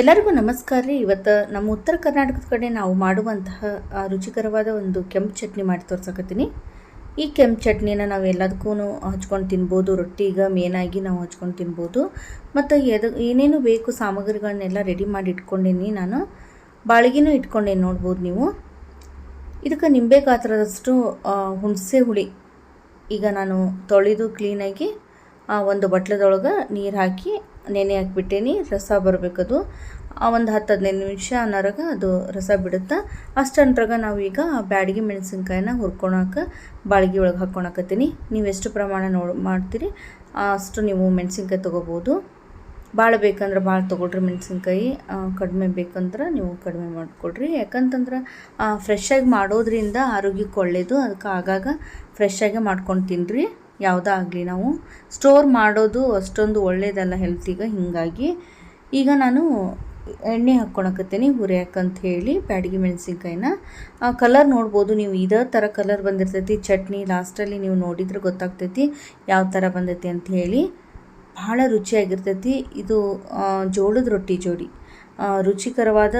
ಎಲ್ಲರಿಗೂ ನಮಸ್ಕಾರ ರೀ. ಇವತ್ತು ನಮ್ಮ ಉತ್ತರ ಕರ್ನಾಟಕದ ಕಡೆ ನಾವು ಮಾಡುವಂತಹ ರುಚಿಕರವಾದ ಒಂದು ಕೆಂಪು ಚಟ್ನಿ ಮಾಡಿ ತೋರ್ಸಕತ್ತೀನಿ. ಈ ಕೆಂಪು ಚಟ್ನಿನ ನಾವು ಎಲ್ಲದಕ್ಕೂ ಹಚ್ಕೊಂಡು ತಿನ್ಬೋದು. ರೊಟ್ಟಿಗ ಮೇನಾಗಿ ನಾವು ಹಚ್ಕೊಂಡು ತಿನ್ಬೋದು. ಮತ್ತು ಎದು, ಏನೇನು ಬೇಕು ಸಾಮಗ್ರಿಗಳನ್ನೆಲ್ಲ ರೆಡಿ ಮಾಡಿ ಇಟ್ಕೊಂಡೀನಿ ನಾನು. ಬಾಳಿಗೆನೂ ಇಟ್ಕೊಂಡೇನು ನೋಡ್ಬೋದು ನೀವು. ಇದಕ್ಕೆ ನಿಂಬೆ ಗಾತ್ರದಷ್ಟು ಹುಣಸೆ ಹುಳಿ ಈಗ ನಾನು ತೊಳೆದು ಕ್ಲೀನಾಗಿ ಒಂದು ಬಟ್ಲದೊಳಗೆ ನೀರು ಹಾಕಿ ನೆನೆ ಹಾಕಿಬಿಟ್ಟೇನಿ, ರಸ ಬರಬೇಕದು. ಒಂದು ಹತ್ತು ಹದಿನೈದು ನಿಮಿಷ ಅನ್ನೋರಾಗ ಅದು ರಸ ಬಿಡುತ್ತೆ. ಅಷ್ಟಂಟ್ರಾಗ ನಾವು ಈಗ ಬ್ಯಾಡಗಿ ಮೆಣಸಿನ್ಕಾಯಿನ ಹುರ್ಕೊಳಕ್ಕೆ ಬಾಳ್ಗಿ ಒಳಗೆ ಹಾಕ್ಕೊಳಕತ್ತೀನಿ ನೀವು ಎಷ್ಟು ಪ್ರಮಾಣ ನೋ ಮಾಡ್ತೀರಿ, ಅಷ್ಟು ನೀವು ಮೆಣಸಿನ್ಕಾಯಿ ತೊಗೋಬೋದು. ಭಾಳ ಬೇಕಂದ್ರೆ ಭಾಳ ತೊಗೊಳ್ರಿ ಮೆಣಸಿನ್ಕಾಯಿ ಕಡಿಮೆ ಬೇಕಂದ್ರೆ ನೀವು ಕಡಿಮೆ ಮಾಡಿಕೊಡ್ರಿ ಯಾಕಂತಂದ್ರೆ ಫ್ರೆಶ್ಶಾಗಿ ಮಾಡೋದ್ರಿಂದ ಆರೋಗ್ಯಕ್ಕೆ ಒಳ್ಳೆಯದು ಅದಕ್ಕೆ ಆಗಾಗ ಫ್ರೆಶ್ಶಾಗೆ ಮಾಡ್ಕೊಂಡು ತಿನ್ನಿರಿ ಯಾವುದೇ ಆಗಲಿ ನಾವು ಸ್ಟೋರ್ ಮಾಡೋದು ಅಷ್ಟೊಂದು ಒಳ್ಳೆಯದಲ್ಲ ಹೆಲ್ತಿಗೆ ಹೀಗಾಗಿ ಈಗ ನಾನು ಎಣ್ಣೆ ಹಾಕ್ಕೊಳಕತ್ತೀನಿ ಹುರಿಯಾಕಂತ ಹೇಳಿ ಬ್ಯಾಡಗಿ ಮೆಣಸಿನ್ಕಾಯಿನ. ಕಲರ್ ನೋಡ್ಬೋದು ನೀವು, ಇದೇ ಥರ ಕಲರ್ ಬಂದಿರ್ತೈತಿ, ಚಟ್ನಿ ಲಾಸ್ಟಲ್ಲಿ ನೀವು ನೋಡಿದ್ರೆ ಗೊತ್ತಾಗ್ತೈತಿ ಯಾವ ಥರ ಬಂದೈತಿ ಅಂತ ಹೇಳಿ. ಭಾಳ ರುಚಿಯಾಗಿರ್ತೈತಿ, ಇದು ಜೋಳದ ರೊಟ್ಟಿ ಜೋಡಿ. ರುಚಿಕರವಾದ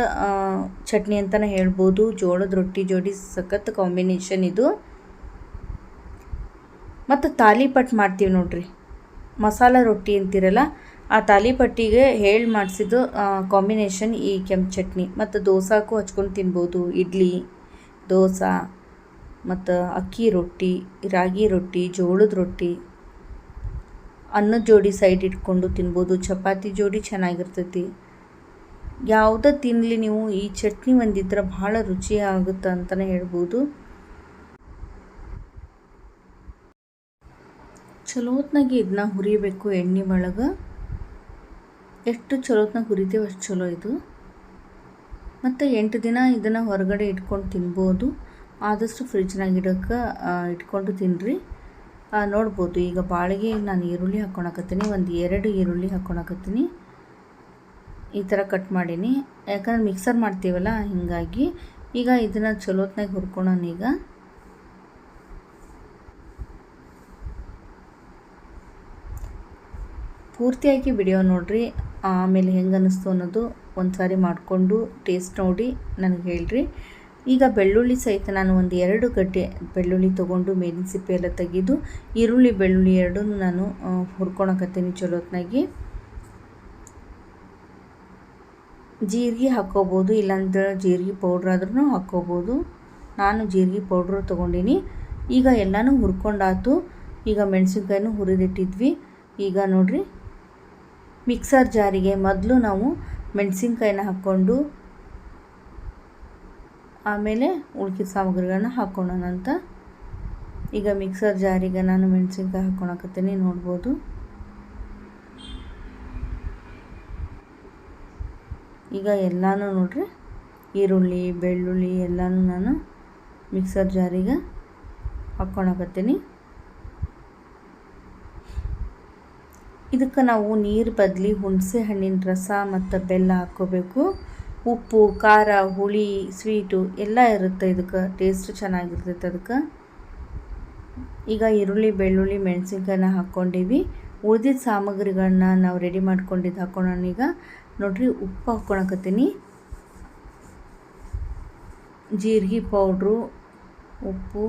ಚಟ್ನಿ ಅಂತಲೇ ಹೇಳ್ಬೋದು, ಜೋಳದ ರೊಟ್ಟಿ ಜೋಡಿ ಸಖತ್ ಕಾಂಬಿನೇಷನ್ ಇದು. ಮತ್ತು ತಾಲಿಪಟ್ ಮಾಡ್ತೀವಿ ನೋಡ್ರಿ. ಮಸಾಲ ರೊಟ್ಟಿ ಅಂತಿರಲ್ಲ, ಆ ತಾಲಿಪಟ್ಟಿಗೆ ಹೇಳಿ ಮಾಡಿಸಿದ್ದು ಕಾಂಬಿನೇಷನ್ ಈ ಕೆಂಪು ಚಟ್ನಿ. ಮತ್ತು ದೋಸಾಕ್ಕೂ ಹಚ್ಕೊಂಡು ತಿನ್ಬೋದು, ಇಡ್ಲಿ, ದೋಸೆ, ಮತ್ತು ಅಕ್ಕಿ ರೊಟ್ಟಿ, ರಾಗಿ ರೊಟ್ಟಿ, ಜೋಳದ ರೊಟ್ಟಿ. ಅನ್ನದ ಜೋಡಿ ಸೈಡ್ ಇಟ್ಕೊಂಡು ತಿನ್ಬೋದು, ಚಪಾತಿ ಜೋಡಿ ಚೆನ್ನಾಗಿರ್ತೈತಿ. ಯಾವುದೇ ತಿನ್ನಲಿ ನೀವು, ಈ ಚಟ್ನಿ ಒಂದಿದ್ರೆ ಭಾಳ ರುಚಿ ಆಗುತ್ತೆ ಅಂತಲೇ ಹೇಳ್ಬೋದು. ಚಲೋತ್ನಾಗೆ ಇದನ್ನ ಹುರಿಬೇಕು ಎಣ್ಣೆ ಒಳಗೆ. ಎಷ್ಟು ಚಲೋತ್ನಾಗ ಹುರಿತೀವಿ ಅಷ್ಟು ಚಲೋ ಇದು. ಮತ್ತು ಎಂಟು ದಿನ ಇದನ್ನು ಹೊರಗಡೆ ಇಟ್ಕೊಂಡು ತಿನ್ಬೋದು. ಆದಷ್ಟು ಫ್ರಿಜ್ನಾಗ ಇಡೋಕೆ ಇಟ್ಕೊಂಡು ತಿನ್ನಿರಿ ನೋಡ್ಬೋದು, ಈಗ ಬಾಳಿಗೆ ನಾನು ಈರುಳ್ಳಿ ಹಾಕ್ಕೊಳಕತ್ತೀನಿ ಒಂದು ಎರಡು ಈರುಳ್ಳಿ ಹಾಕ್ಕೊಳಕತ್ತೀನಿ ಈ ಥರ ಕಟ್ ಮಾಡೀನಿ. ಯಾಕಂದ್ರೆ ಮಿಕ್ಸರ್ ಮಾಡ್ತೀವಲ್ಲ, ಹೀಗಾಗಿ ಈಗ ಇದನ್ನು ಚಲೋತ್ನಾಗ ಹುರ್ಕೊಳೋಣ ಈಗ ಪೂರ್ತಿಯಾಗಿ ವಿಡಿಯೋ ನೋಡಿರಿ, ಆಮೇಲೆ ಹೆಂಗೆ ಅನ್ನಿಸ್ತು ಅನ್ನೋದು ಒಂದು ಸಾರಿ ಮಾಡಿಕೊಂಡು ಟೇಸ್ಟ್ ನೋಡಿ ನನಗೆ ಹೇಳ್ರಿ. ಈಗ ಬೆಳ್ಳುಳ್ಳಿ ಸಹಿತ ನಾನು ಒಂದು ಎರಡು ಗಡ್ಡೆ ಬೆಳ್ಳುಳ್ಳಿ ತೊಗೊಂಡು ಮೇಲಿನ ಸಿಪ್ಪೆ ಎಲ್ಲ ತೆಗೆದು, ಈರುಳ್ಳಿ ಬೆಳ್ಳುಳ್ಳಿ ಎರಡೂ ನಾನು ಹುರ್ಕೊಳಕತ್ತೀನಿ ಚಲೋತ್ನಾಗಿ ಜೀರಿಗೆ ಹಾಕ್ಕೋಬೋದು ಇಲ್ಲಾಂದ್ರೆ ಜೀರಿಗೆ ಪೌಡ್ರ್ ಆದ್ರೂ ಹಾಕ್ಕೋಬೋದು ನಾನು ಜೀರಿಗೆ ಪೌಡ್ರ್ ತೊಗೊಂಡಿನಿ. ಈಗ ಎಲ್ಲನೂ ಹುರ್ಕೊಂಡಾತು ಈಗ ಮೆಣಸಿನ್ಕಾಯಿನೂ ಹುರಿದಿಟ್ಟಿದ್ವಿ. ಈಗ ನೋಡ್ರಿ ಮಿಕ್ಸರ್ ಜಾರಿಗೆ ಮೊದಲು ನಾವು ಮೆಣಸಿನ್ಕಾಯಿನ ಹಾಕ್ಕೊಂಡು, ಆಮೇಲೆ ಉಳ್ಕಿದ ಸಾಮಗ್ರಿಗಳನ್ನ ಹಾಕ್ಕೊಳ್ಳೋಣ ಅಂತ. ಈಗ ಮಿಕ್ಸರ್ ಜಾರಿಗೆ ನಾನು ಮೆಣಸಿನ್ಕಾಯಿ ಹಾಕ್ಕೊಳಕತ್ತೀನಿ ನೋಡ್ಬೋದು. ಈಗ ಎಲ್ಲನೂ ನೋಡ್ರಿ, ಈರುಳ್ಳಿ, ಬೆಳ್ಳುಳ್ಳಿ ಎಲ್ಲನೂ ನಾನು ಮಿಕ್ಸರ್ ಜಾರಿಗೆ ಹಾಕ್ಕೊಳಕತ್ತೀನಿ ಇದಕ್ಕೆ ನಾವು ನೀರು ಬದಲಿ ಹುಣಸೆ ಹಣ್ಣಿನ ರಸ ಮತ್ತು ಬೆಲ್ಲ ಹಾಕ್ಕೋಬೇಕು ಉಪ್ಪು, ಖಾರ, ಹುಳಿ, ಸ್ವೀಟು ಎಲ್ಲ ಇರುತ್ತೆ ಇದಕ್ಕೆ. ಟೇಸ್ಟ್ ಚೆನ್ನಾಗಿರ್ತೈತೆ ಅದಕ್ಕೆ. ಈಗ ಈರುಳ್ಳಿ, ಬೆಳ್ಳುಳ್ಳಿ ಮೆಣಸಿನ್ಕಾಯನ್ನ ಹಾಕ್ಕೊಂಡಿವಿ ಉಳಿದಿದ್ದ ಸಾಮಗ್ರಿಗಳನ್ನ ನಾವು ರೆಡಿ ಮಾಡ್ಕೊಂಡಿದ್ದು ಹಾಕ್ಕೊಳ್ಳೋಣ ಈಗ. ನೋಡ್ರಿ ಉಪ್ಪು ಹಾಕ್ಕೊಳಕತ್ತೀನಿ ಜೀರಿಗೆ ಪೌಡ್ರು, ಉಪ್ಪು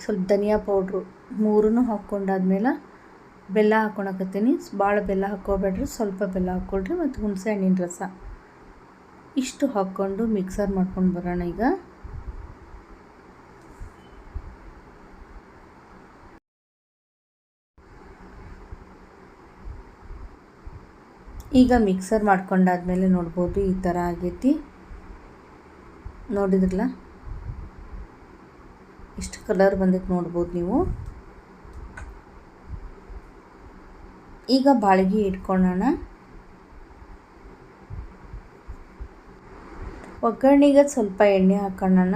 ಸ್ವಲ್ಪ ಧನಿಯಾ ಪೌಡ್ರು ಮೂರನ್ನು ಹಾಕ್ಕೊಂಡಾದ್ಮೇಲೆ ಬೆಲ್ಲ ಹಾಕ್ಕೊಳಕತ್ತೀನಿ. ಭಾಳ ಬೆಲ್ಲ ಹಾಕ್ಕೋಬೇಡ್ರಿ, ಸ್ವಲ್ಪ ಬೆಲ್ಲ ಹಾಕ್ಕೊಳ್ರಿ ಮತ್ತು ಹುಣಸೆ ಹಣ್ಣಿನ ರಸ. ಇಷ್ಟು ಹಾಕ್ಕೊಂಡು ಮಿಕ್ಸರ್ ಮಾಡ್ಕೊಂಡು ಬರೋಣ ಈಗ. ಈಗ ಮಿಕ್ಸರ್ ಮಾಡ್ಕೊಂಡಾದ್ಮೇಲೆ ನೋಡ್ಬೋದು ಈ ಥರ ಆಗೈತಿ. ನೋಡಿದ್ರಲ್ಲ? ಇಷ್ಟು ಕಲರ್ ಬಂದಿತ್ತು ನೋಡ್ಬೋದು ನೀವು. ಈಗ ಬಾಳಿಗೆ ಇಟ್ಕೊಳ್ಳೋಣ. ಒಗ್ಗರಣೆಗೆ ಸ್ವಲ್ಪ ಎಣ್ಣೆ ಹಾಕೋಣ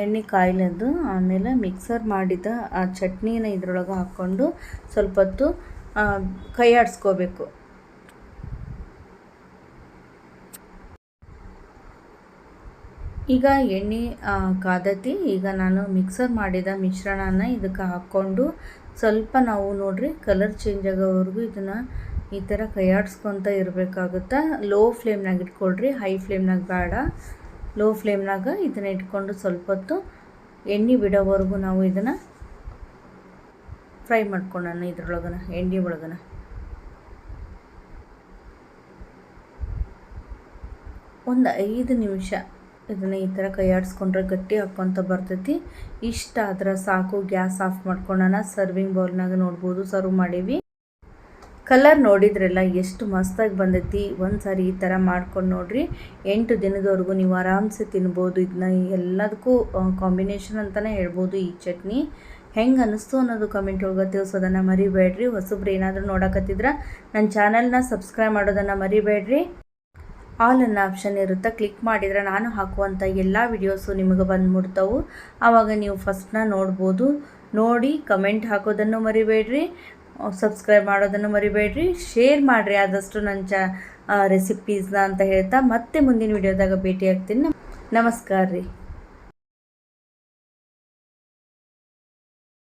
ಎಣ್ಣೆ ಕಾಯಿಲದ್ದು, ಆಮೇಲೆ ಮಿಕ್ಸರ್ ಮಾಡಿದ ಆ ಚಟ್ನಿನ ಇದ್ರೊಳಗೆ ಹಾಕ್ಕೊಂಡು ಸ್ವಲ್ಪ ಹೊತ್ತು ಕೈ ಆಡಿಸ್ಕೋಬೇಕು ಈಗ ಎಣ್ಣೆ ಕಾದತಿ. ಈಗ ನಾನು ಮಿಕ್ಸರ್ ಮಾಡಿದ ಮಿಶ್ರಣನ ಇದಕ್ಕೆ ಹಾಕ್ಕೊಂಡು ಸ್ವಲ್ಪ ನಾವು ನೋಡ್ರಿ ಕಲರ್ ಚೇಂಜ್ ಆಗೋವರೆಗೂ ಇದನ್ನು ಈ ಥರ ಕೈಯಾಡಿಸ್ಕೊತ ಇರಬೇಕಾಗುತ್ತೆ. ಲೋ ಫ್ಲೇಮ್ನಾಗ ಇಟ್ಕೊಳ್ರಿ ಹೈ ಫ್ಲೇಮ್ನಾಗ ಬೇಡ. ಲೋ ಫ್ಲೇಮ್ನಾಗ ಇದನ್ನು ಇಟ್ಕೊಂಡು ಸ್ವಲ್ಪ ಹೊತ್ತು ಎಣ್ಣೆ ಬಿಡೋವರೆಗೂ ನಾವು ಇದನ್ನು ಫ್ರೈ ಮಾಡ್ಕೊಳ್ಳೋಣ ಇದ್ರೊಳಗನ, ಎಣ್ಣೆ ಒಳಗನ. ಒಂದು ಐದು ನಿಮಿಷ. ಇದನ್ನು ಈ ಥರ ಕೈಯಾಡಿಸ್ಕೊಂಡ್ರೆ ಗಟ್ಟಿ ಹಾಕ್ಕೊತ ಬರ್ತೈತಿ. ಇಷ್ಟ ಆದ್ರೆ ಸಾಕು, ಗ್ಯಾಸ್ ಆಫ್ ಮಾಡ್ಕೊಳ್ಳೋಣ ಸರ್ವಿಂಗ್ ಬೌಲ್ನಾಗ ನೋಡ್ಬೋದು, ಸರ್ವ್ ಮಾಡೀವಿ. ಕಲರ್ ನೋಡಿದ್ರೆಲ್ಲ ಎಷ್ಟು ಮಸ್ತಾಗಿ ಬಂದೈತಿ. ಒಂದು ಸಾರಿ ಈ ಥರ ಮಾಡ್ಕೊಂಡು ನೋಡ್ರಿ. ಎಂಟು ದಿನದವರೆಗೂ ನೀವು ಆರಾಮ್ಸೆ ತಿನ್ಬೋದು. ಇದನ್ನ ಎಲ್ಲದಕ್ಕೂ ಕಾಂಬಿನೇಷನ್ ಅಂತಲೇ ಹೇಳ್ಬೋದು ಈ ಚಟ್ನಿ. ಹೆಂಗೆ ಅನ್ನಿಸ್ತು ಅನ್ನೋದು ಕಮೆಂಟ್ ಒಳಗೆ ತಿಳಿಸೋದನ್ನು ಮರಿಬೇಡ್ರಿ. ಹೊಸಬ್ರು ಏನಾದರೂ ನೋಡಕತ್ತಿದ್ರೆ ನನ್ನ ಚಾನಲ್ನ ಸಬ್ಸ್ಕ್ರೈಬ್ ಮಾಡೋದನ್ನು ಮರಿಬೇಡ್ರಿ. ಆಲ್ ಅನ್ನೋ ಆಪ್ಷನ್ ಇರುತ್ತೆ ಕ್ಲಿಕ್ ಮಾಡಿದರೆ ನಾನು ಹಾಕುವಂಥ ಎಲ್ಲ ವಿಡಿಯೋಸು ನಿಮಗೆ ಬಂದ್ಬಿಡ್ತಾವು. ಆವಾಗ ನೀವು ಫಸ್ಟ್ನ ನೋಡ್ಬೋದು. ನೋಡಿ ಕಮೆಂಟ್ ಹಾಕೋದನ್ನು ಮರಿಬೇಡ್ರಿ. ಸಬ್ಸ್ಕ್ರೈಬ್ ಮಾಡೋದನ್ನು ಮರಿಬೇಡ್ರಿ. ಶೇರ್ ಮಾಡಿರಿ ಆದಷ್ಟು ನನ್ನ ಚ ರೆಸಿಪೀಸ್ನ ಅಂತ ಹೇಳ್ತಾ ಮತ್ತೆ ಮುಂದಿನ ವಿಡಿಯೋದಾಗ ಭೇಟಿ ಆಗ್ತೀನಿ ನಮಸ್ಕಾರ ರೀ